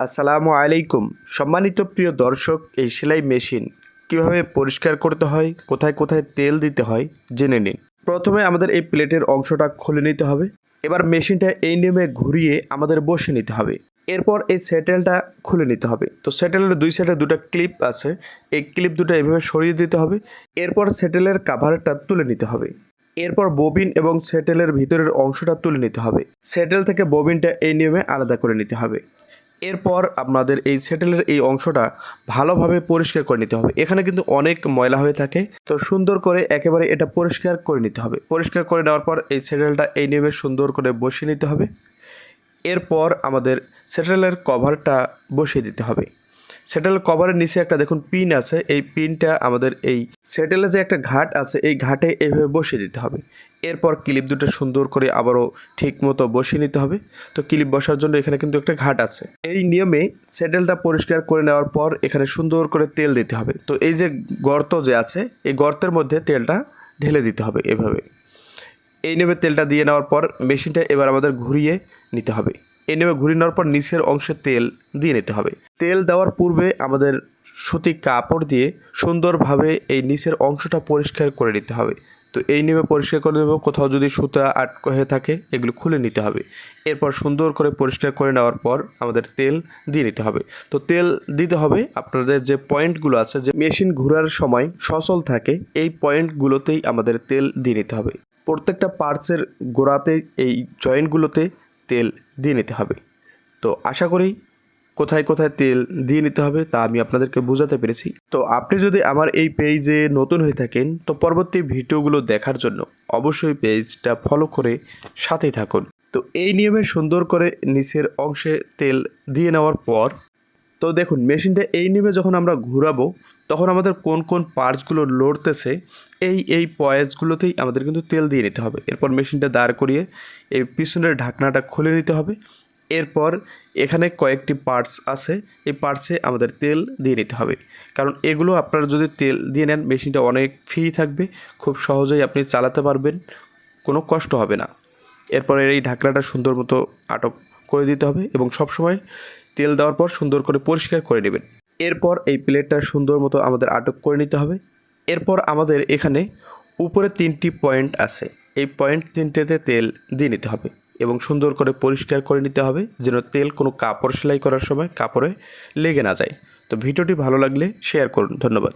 আসসালামু আলাইকুম। সম্মানিত প্রিয় দর্শক, এই সেলাই মেশিন কীভাবে পরিষ্কার করতে হয়, কোথায় কোথায় তেল দিতে হয়, জেনে নিন। প্রথমে আমাদের এই প্লেটের অংশটা খুলে নিতে হবে। এবার মেশিনটা এই নিয়মে ঘুরিয়ে আমাদের বসে নিতে হবে। এরপর এই স্যাটেলটা খুলে নিতে হবে। তো স্যাটেলের দুই সাইডে দুটো ক্লিপ আছে। এই ক্লিপ দুটো এভাবে সরিয়ে দিতে হবে। এরপর স্যাটেলের কাভারটা তুলে নিতে হবে। এরপর ববিন এবং স্যাটেলের ভিতরের অংশটা তুলে নিতে হবে। স্যাটেল থেকে ববিনটা এই নিয়মে আলাদা করে নিতে হবে। এরপর আপনাদের এই সেটেলের এই অংশটা ভালোভাবে পরিষ্কার করে নিতে হবে। এখানে কিন্তু অনেক ময়লা হয়ে থাকে। তো সুন্দর করে একেবারে এটা পরিষ্কার করে নিতে হবে। পরিষ্কার করে নেওয়ার পর এই সেটেলটা এই নিয়মে সুন্দর করে বসিয়ে নিতে হবে। এরপর আমাদের সেটেলের কভারটা বসিয়ে দিতে হবে। স্যাটেল কভারের নিচে একটা দেখুন পিন আছে। এই পিনটা আমাদের এই স্যাটেলে যে একটা ঘাট আছে, এই ঘাটে এইভাবে বসিয়ে দিতে হবে। এরপর ক্লিপ দুটো সুন্দর করে আবারও ঠিক মতো বসিয়ে নিতে হবে। তো ক্লিপ বসার জন্য এখানে কিন্তু একটা ঘাট আছে। এই নিয়মে স্যাটেলটা পরিষ্কার করে নেওয়ার পর এখানে সুন্দর করে তেল দিতে হবে। তো এই যে গর্ত যে আছে, এই গর্তের মধ্যে তেলটা ঢেলে দিতে হবে এভাবে। এই নিয়মে তেলটা দিয়ে নেওয়ার পর মেশিনটা এবার আমাদের ঘুরিয়ে নিতে হবে। নিয়মে ঘুরিয়ে নেওয়ার পর নিচের অংশে তেল দিয়ে নিতে হবে। তেল দেওয়ার পূর্বে আমাদের সুতি কাপড় দিয়ে সুন্দরভাবে এই নিচের অংশটা পরিষ্কার করে নিতে হবে। তো এই নিয়মে পরিষ্কার করে নেব। কোথাও যদি সুতা আটক হয়ে থাকে, এগুলো খুলে নিতে হবে। এরপর সুন্দর করে পরিষ্কার করে নেওয়ার পর আমাদের তেল দিয়ে নিতে হবে। তো তেল দিতে হবে। আপনাদের যে পয়েন্টগুলো আছে, যে মেশিন ঘোরার সময় সচল থাকে, এই পয়েন্টগুলোতেই আমাদের তেল দিয়ে নিতে হবে। প্রত্যেকটা পার্টসের গোড়াতে, এই জয়েন্টগুলোতে তেল দিয়ে নিতে হবে। তো আশা করি কোথায় কোথায় তেল দিয়ে নিতে হবে তা আমি আপনাদেরকে বোঝাতে পেরেছি। তো আপনি যদি আমার এই পেজে নতুন হয়ে থাকেন, তো পরবর্তী ভিডিওগুলো দেখার জন্য অবশ্যই পেজটা ফলো করে সাথেই থাকুন। তো এই নিয়মে সুন্দর করে নিচের অংশে তেল দিয়ে নেওয়ার পর তো দেখুন, মেশিনটা এই নিয়মে যখন আমরা ঘোরাবো, তখন আমাদের কোন কোন পার্টসগুলো লড়তেছে, এই এই পয়েন্টসগুলোতেই আমাদের কিন্তু তেল দিয়ে নিতে হবে। এরপর মেশিনটা দাঁড় করিয়ে এই পিছনের ঢাকনাটা খুলে নিতে হবে। এরপর এখানে কয়েকটি পার্টস আছে, এই পার্টসে আমাদের তেল দিয়ে নিতে হবে। কারণ এগুলো আপনারা যদি তেল দিয়ে নেন, মেশিনটা অনেক ফ্রি থাকবে, খুব সহজেই আপনি চালাতে পারবেন, কোনো কষ্ট হবে না। এরপর এই ঢাকনাটা সুন্দর মতো আটক করে দিতে হবে এবং সবসময় তেল দেওয়ার পর সুন্দর করে পরিষ্কার করে নেবেন। এরপর এই প্লেটটা সুন্দর মতো আমাদের আটক করে নিতে হবে। এরপর আমাদের এখানে উপরে তিনটি পয়েন্ট আছে। এই পয়েন্ট তিনটেতে তেল দিয়ে নিতে হবে এবং সুন্দর করে পরিষ্কার করে নিতে হবে যেন তেল কোনো কাপড় সেলাই করার সময় কাপড়ে লেগে না যায়। তো ভিডিওটি ভালো লাগলে শেয়ার করুন। ধন্যবাদ।